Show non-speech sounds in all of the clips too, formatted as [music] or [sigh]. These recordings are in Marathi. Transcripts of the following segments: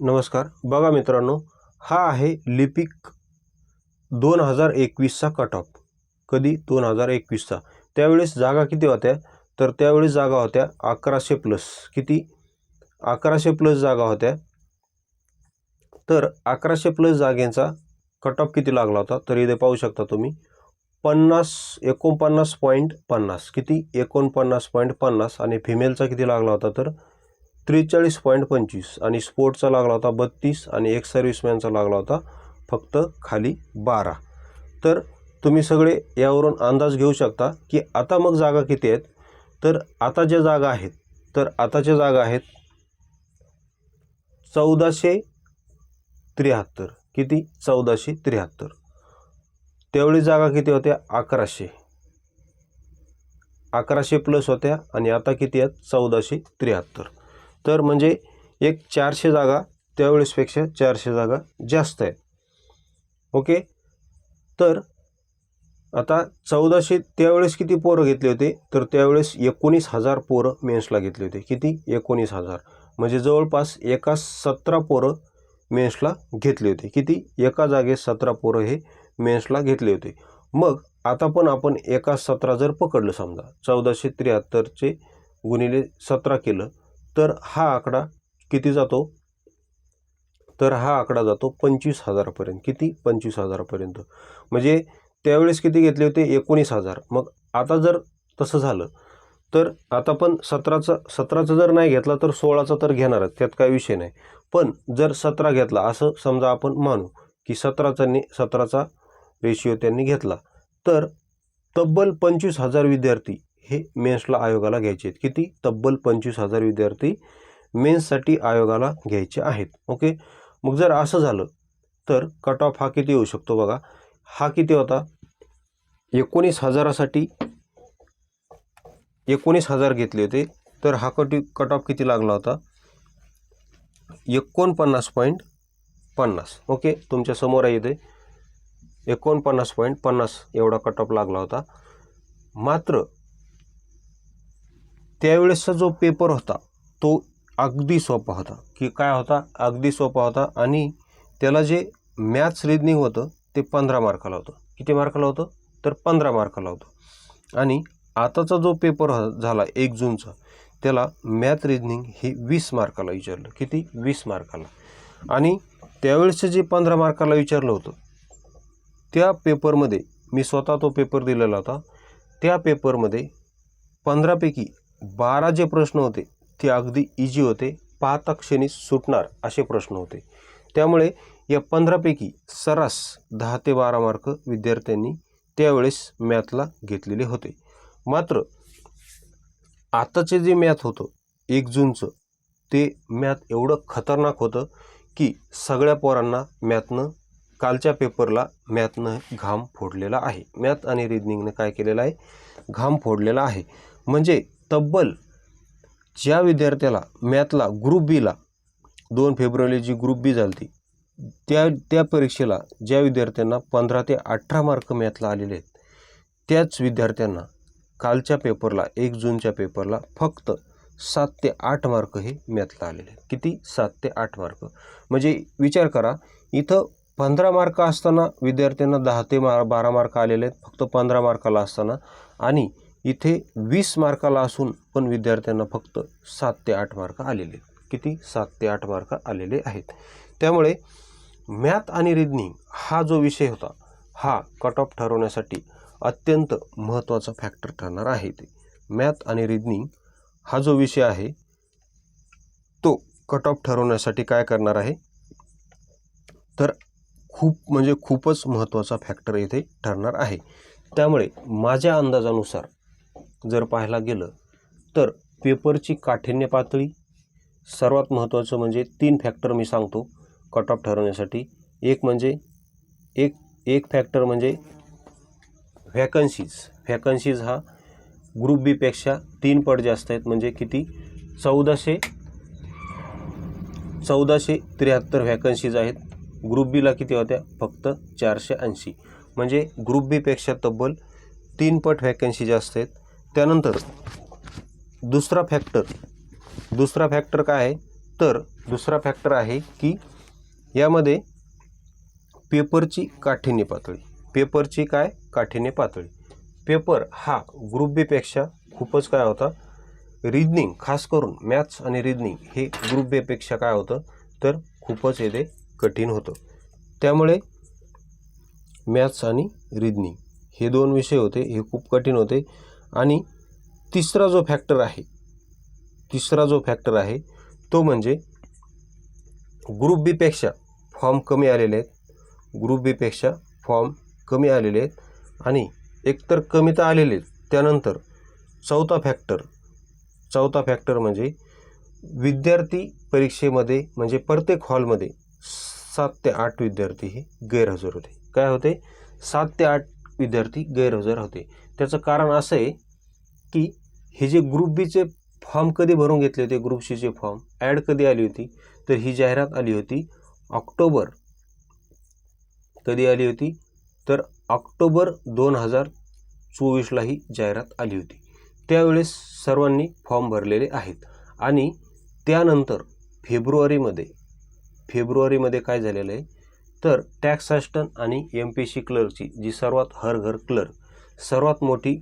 नमस्कार. बघा मित्रांनो हा आहे लिपिक दोन हजार एकवीसचा कट ऑफ कधी? दोन हजार एकवीसचा. त्यावेळेस जागा किती होत्या? तर त्यावेळेस जागा होत्या अकराशे प्लस किती? अकराशे प्लस जागा होत्या. तर अकराशे प्लस जागेचा कट ऑफ किती लागला होता? तर इथे पाहू शकता तुम्ही. पन्नास एकोणपन्नास पॉईंट पन्नास. किती? एकोणपन्नास पॉईंट पन्नास. आणि फिमेलचा किती लागला होता? तर त्रेचाळीस पॉईंट पंचवीस आणि स्पोर्टचा लागला होता बत्तीस आणि एक सर्व्हिसमॅनचा लागला होता फक्त खाली बारा. तर तुम्ही सगळे यावरून अंदाज घेऊ शकता की आता मग जागा किती आहेत? तर आता ज्या जागा आहेत तर आताच्या जागा आहेत चौदाशे त्र्याहत्तर. किती? चौदाशे त्र्याहत्तर. त्यावेळी जागा किती होत्या? अकराशे. अकराशे प्लस होत्या आणि आता किती आहेत? चौदाशे त्र्याहत्तर. तर म्हणजे एक चारशे जागा त्यावेळेसपेक्षा चारशे जागा जास्त आहे ओके? तर आता चौदाशे त्यावेळेस किती पोरं घेतले होते? तर त्यावेळेस एकोणीस हजार पोरं मेन्सला घेतले होते. किती? एकोणीस हजार. म्हणजे जवळपास एका सतरा पोरं मेन्सला घेतले होते. किती? एका जागेत सतरा पोरं हे मेन्सला घेतले होते. मग आता पण आपण एका सतरा जर पकडलं समजा चौदाशे त्र्याहत्तरचे गुणिले सतरा केलं तर हा आकडा किती जातो? तर हा आकडा जातो पंचवीस हजारापर्यंत. किती? पंचवीस हजारापर्यंत. म्हणजे त्यावेळेस किती घेतले होते? एकोणीस हजार. मग आता जर तसं झालं तर आता पण सतराचं सतराचं जर नाही घेतला तर सोळाचा तर घेणारच त्यात काय विषय नाही. पण जर सतरा घेतला असं समजा आपण मानू की सतराचा ने सतराचा रेशिओ त्यांनी घेतला तर तब्बल पंचवीस हजार विद्यार्थी हे मेन्सला आयोगाला घ्यायचे आहेत. किती? तब्बल पंचवीस हजार विद्यार्थी मेन्ससाठी आयोगाला घ्यायचे आहेत. ओके? मग जर असं झालं तर कट ऑफ हा किती होऊ शकतो बघा? हा किती होता? एकोणीस हजारासाठी एकोणीस हजार घेतले होते. तर हा कट कट ऑफ किती लागला होता? एकोणपन्नास पॉईंट पन्नास. ओके? तुमच्यासमोर आहे इथे. एकोणपन्नास पॉईंट पन्नास एवढा कट ऑफ लागला होता. मात्र त्यावेळेसचा जो पेपर होता तो अगदी सोपा होता. की काय होता? अगदी सोपा होता आणि त्याला जे मॅथ्स रिजनिंग होतं ते पंधरा मार्काला होतं. किती मार्काला होतं? तर पंधरा मार्काला होतं. आणि आताचा जो पेपर झाला एक जूनचा त्याला मॅथ रिजनिंग हे वीस मार्काला विचारलं. किती? वीस मार्काला. आणि त्यावेळेसचं जे पंधरा मार्काला विचारलं होतं त्या पेपरमध्ये मी स्वतः तो पेपर दिलेला होता त्या पेपरमध्ये पंधरापैकी बारा जे प्रश्न होते ते अगदी इजी होते. पाहता क्षणी सुटणार असे प्रश्न होते. त्यामुळे या पंधरापैकी सरास दहा ते बारा मार्क विद्यार्थ्यांनी त्यावेळेस मॅथला घेतलेले होते. मात्र आताचे जे मॅथ होतं एक जूनचं ते मॅथ एवढं खतरनाक होतं की सगळ्या पोरांना मॅथनं कालच्या पेपरला मॅथनं घाम फोडलेला आहे. मॅथ आणि रिजनिंगनं काय केलेलं आहे? घाम फोडलेला आहे. म्हणजे तब्बल ज्या विद्यार्थ्याला मॅथला ग्रुप बीला दोन फेब्रुवारी जी ग्रुप बी झाली त्या त्या परीक्षेला ज्या विद्यार्थ्यांना पंधरा ते अठरा मार्क मॅथला आलेले आहेत त्याच विद्यार्थ्यांना कालच्या पेपरला एक जूनच्या पेपरला फक्त सात ते आठ मार्क हे मॅथला आलेले आहेत. किती? सात ते आठ मार्क म्हणजे विचार करा इथं पंधरा मार्क असताना विद्यार्थ्यांना दहा ते मा बारा मार्क आलेले आहेत फक्त पंधरा मार्काला असताना आणि इथे वीस मार्काला असून पण विद्यार्थ्यांना फक्त सात ते आठ मार्क आलेले. आहेत किती? सात ते आठ मार्क आलेले आहेत. त्यामुळे मॅथ आणि रिजनिंग हा जो विषय होता हा कट ऑफ ठरवण्यासाठी अत्यंत महत्त्वाचा फॅक्टर ठरणार आहे ते. मॅथ आणि रिजनिंग हा जो विषय आहे तो कट ऑफ ठरवण्यासाठी काय करणार आहे? तर खूप म्हणजे खूपच महत्त्वाचा फॅक्टर इथे ठरणार आहे. त्यामुळे माझ्या अंदाजानुसार जर पाहायला गेलं तर पेपरची काठिण्य पातळी सर्वात महत्त्वाचं म्हणजे तीन फॅक्टर मी सांगतो कट ऑफ ठरवण्यासाठी. एक म्हणजे एक एक फॅक्टर म्हणजे व्हॅकन्सीज व्हॅकन्सीज हा ग्रुप बीपेक्षा तीन पट जास्त आहेत म्हणजे किती? चौदाशे चौदाशे त्र्याहत्तर व्हॅकन्सीज आहेत. ग्रुप बीला किती होत्या? फक्त चारशे ऐंशी. म्हणजे ग्रुप बीपेक्षा तब्बल तीन पट व्हॅकन्सी जास्त आहेत. त्यानंतर दुसरा फॅक्टर दुसरा फॅक्टर काय आहे? तर दुसरा फॅक्टर आहे की यामध्ये पेपरची काठिण्य पातळी. पेपरची काय? काठिण्य पातळी. पेपर हा ग्रुप बीपेक्षा खूपच काय होता? रिजनिंग खास करून मॅथ्स आणि रिजनिंग हे ग्रुप बेपेक्षा काय होतं? तर खूपच येथे कठीण होतं. त्यामुळे मॅथ्स आणि रिजनिंग हे दोन विषय होते हे खूप कठीण होते. आणि तिसरा जो फॅक्टर आहे तिसरा जो फॅक्टर आहे तो म्हणजे ग्रुप बीपेक्षा फॉर्म कमी आलेले आहेत. ग्रुप बीपेक्षा फॉर्म कमी आलेले आहेत. आणि एकतर कमी तर आलेले आहेत. त्यानंतर चौथा फॅक्टर चौथा फॅक्टर म्हणजे विद्यार्थी परीक्षेमध्ये म्हणजे प्रत्येक हॉलमध्ये सात ते आठ विद्यार्थी हे गैरहजर होते. काय होते? सात ते आठ विद्यार्थी गैरहजर होते. त्याचं कारण असं आहे की हे जे ग्रुप बीचे फॉर्म कधी भरून घेतले होते ग्रुप सीचे फॉर्म ॲड कधी आली होती तर ही जाहिरात आली होती ऑक्टोबर. कधी आली होती? तर ऑक्टोबर दोन हजार चोवीसला ही जाहिरात आली होती. त्यावेळेस सर्वांनी फॉर्म भरलेले आहेत. आणि त्यानंतर फेब्रुवारीमध्ये फेब्रुवारीमध्ये काय झालेलं आहे? तर टॅक्स असिस्टंट आणि एम पी सी क्लर्कची जी सर्वात हर घर क्लर्क सर्वात मोठी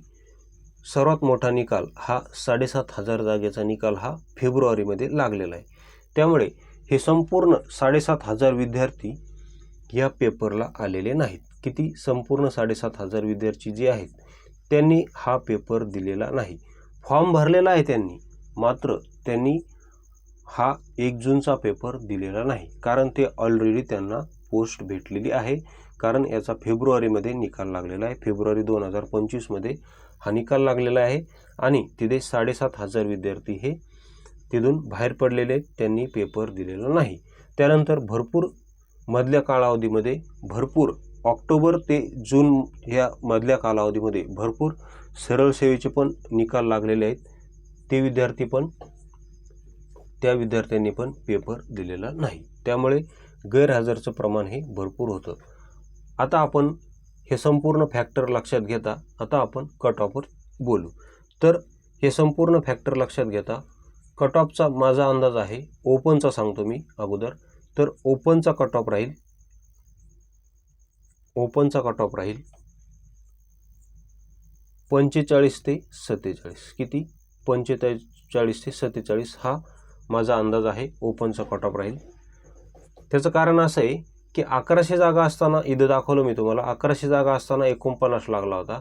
सर्वात मोठा निकाल हा साडेसात हजार जागेचा निकाल हा फेब्रुवारीमध्ये लागलेला आहे. त्यामुळे हे संपूर्ण साडेसात हजार विद्यार्थी या पेपरला आलेले नाहीत. किती? संपूर्ण साडेसात हजार विद्यार्थी जे आहेत त्यांनी हा पेपर दिलेला नाही. फॉर्म भरलेला आहे त्यांनी मात्र त्यांनी हा एक जूनचा पेपर दिलेला नाही. कारण ते ऑलरेडी त्यांना पोस्ट भेटलेली आहे. कारण याचा फेब्रुवारीमध्ये निकाल लागलेला आहे. फेब्रुवारी दोन हजार पंचवीसमध्ये हा निकाल लागलेला आहे आणि तिथे साडेसात हजार विद्यार्थी हे तिथून बाहेर पडलेले आहेत. त्यांनी पेपर दिलेला नाही. त्यानंतर भरपूर मधल्या कालावधीमध्ये भरपूर ऑक्टोबर ते जून ह्या मधल्या कालावधीमध्ये भरपूर सरळ सेवेचे पण निकाल लागलेले आहेत. ते विद्यार्थी पण त्या विद्यार्थ्यांनी पण पेपर दिलेला नाही. त्यामुळे गैरहजरचं प्रमाण हे भरपूर होतं. आता आपण हे संपूर्ण फॅक्टर लक्षात घेता. आता आपण कट ऑफवर बोलू. तर हे संपूर्ण फॅक्टर लक्षात घेता. कट ऑफचा माझा अंदाज आहे ओपनचा सांगतो मी अगोदर. तर ओपनचा कट ऑफ राहील. ओपनचा कट ऑफ राहील. पंचेचाळीस ते सत्तेचाळीस. किती? पंचेचाळीस ते सत्तेचाळीस हा माझा अंदाज आहे ओपनचा कट ऑफ राहील. त्याचं कारण असं आहे की अकराशे जागा असताना इथं दाखवलं मी तुम्हाला. अकराशे जागा असताना एकोणपन्नास लागला होता.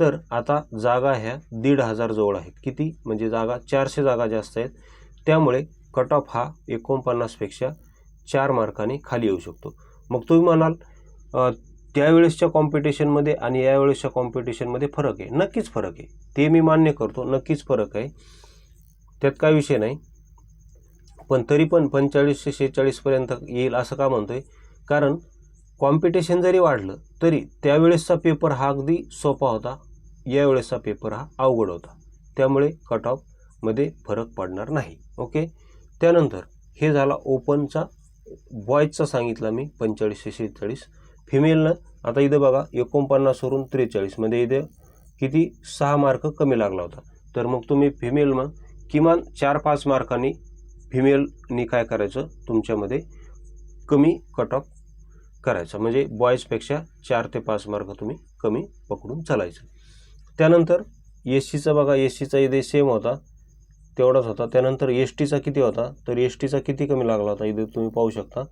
तर आता जागा ह्या दीड हजार जवळ आहेत. किती? म्हणजे जागा चारशे जागा जास्त आहेत. त्यामुळे कट ऑफ हा एकोणपन्नासपेक्षा चार मार्काने खाली येऊ शकतो. मग तुम्ही म्हणाल त्यावेळेसच्या कॉम्पिटिशनमध्ये आणि यावेळेसच्या कॉम्पिटिशनमध्ये फरक आहे. नक्कीच फरक आहे. ते मी मान्य करतो. नक्कीच फरक आहे. त्यात काय विषय नाही. पण तरी पण पंचेचाळीसशे शेहेचाळीसपर्यंत येईल असं का म्हणतो आहे कारण कॉम्पिटिशन जरी वाढलं तरी त्यावेळेसचा पेपर हा अगदी सोपा होता. यावेळेसचा पेपर हा अवघड होता. त्यामुळे कट ऑफमध्ये फरक पडणार नाही. ओके? त्यानंतर हे झाला ओपनचा बॉयजचा सांगितला मी पंचेचाळीस शेहेचाळीस. फिमेलनं आता इथं बघा एकोणपन्नासवरून त्रेचाळीसमध्ये म्हणजे इथं किती? सहा मार्क कमी लागला होता. तर मग तुम्ही फिमेल मग किमान चार पाच मार्कांनी फिमेलनी काय करायचं? तुमच्यामध्ये कमी कट ऑफ करायचं. म्हणजे बॉईजपेक्षा चार ते पाच मार्क तुम्ही कमी पकडून चालायचं. त्यानंतर एस सीचा बघा एस सीचा इथे सेम होता. तेवढाच होता. त्यानंतर एस टीचा किती होता? तर एस टीचा किती कमी लागला होता? इथे तुम्ही पाहू शकता.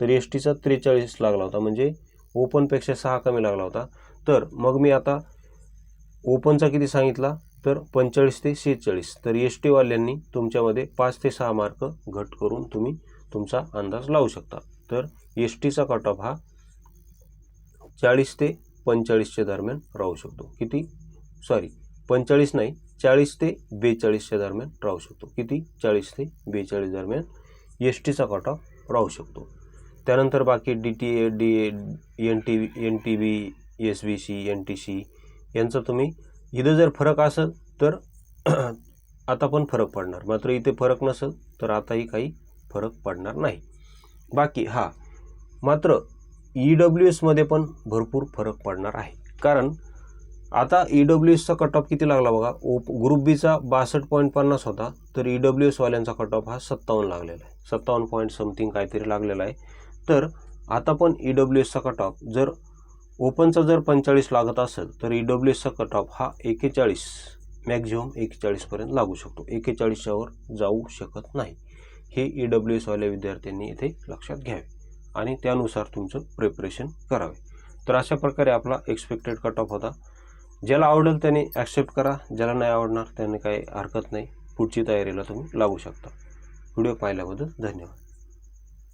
तर एस टीचा त्रेचाळीस लागला होता. म्हणजे ओपनपेक्षा सहा कमी लागला होता. तर मग मी आता ओपनचा किती सांगितला? तर पंचेचाळीस ते शेहेचाळीस. तर एस टीवाल्यांनी तुमच्यामध्ये पाच ते सहा मार्क घट करून तुम्ही तुमचा अंदाज लावू शकता. तर एस टीचा कट ऑफ हा चाळीस ते पंचेचाळीसच्या दरम्यान राहू शकतो. किती? सॉरी पंचेचाळीस नाही चाळीस ते बेचाळीसच्या दरम्यान राहू शकतो. किती? चाळीस ते बेचाळीस दरम्यान एस टीचा कट ऑफ राहू शकतो. त्यानंतर बाकी D T A D N T N T B S B C N T C यांचा तुम्ही इथं जर फरक असेल तर [clears throat] आता पण फरक पडणार. मात्र इथे फरक नसेल तर आताही काही फरक पडणार नाही. बाकी हा. मात्र ई डब्ल्यू एसमध्ये पण भरपूर फरक पडणार आहे. कारण आता ई डब्ल्यू एसचा कट ऑफ किती लागला बघा? ओप ग्रुप बीचा बासष्ट पॉईंट पन्नास होता तर ई डब्ल्यू एसवाल्यांचा कट ऑफ हा सत्तावन्न लागलेला आहे. सत्तावन्न पॉईंट समथिंग काहीतरी लागलेला आहे. तर आता पण ई डब्ल्यू एसचा कट ऑफ जर ओपनचा जर पंचेचाळीस लागत असेल तर ई डब्ल्यू एसचा कट ऑफ हा एकेचाळीस मॅक्झिमम एकेचाळीसपर्यंत लागू शकतो. एकेचाळीसच्यावर जाऊ शकत नाही. हे ई डब्ल्यू एसवाल्या विद्यार्थ्यांनी इथे लक्षात घ्यावे आणि त्यानुसार तुमचं प्रिपरेशन करावे. तर अशा प्रकारे आपला एक्सपेक्टेड कट ऑफ होता. ज्याला आवडेल त्याने ॲक्सेप्ट करा ज्याला नाही आवडणार त्याने काही हरकत नाही. पुढची तयारीला तुम्ही लागू शकता. व्हिडिओ पाहिल्याबद्दल धन्यवाद.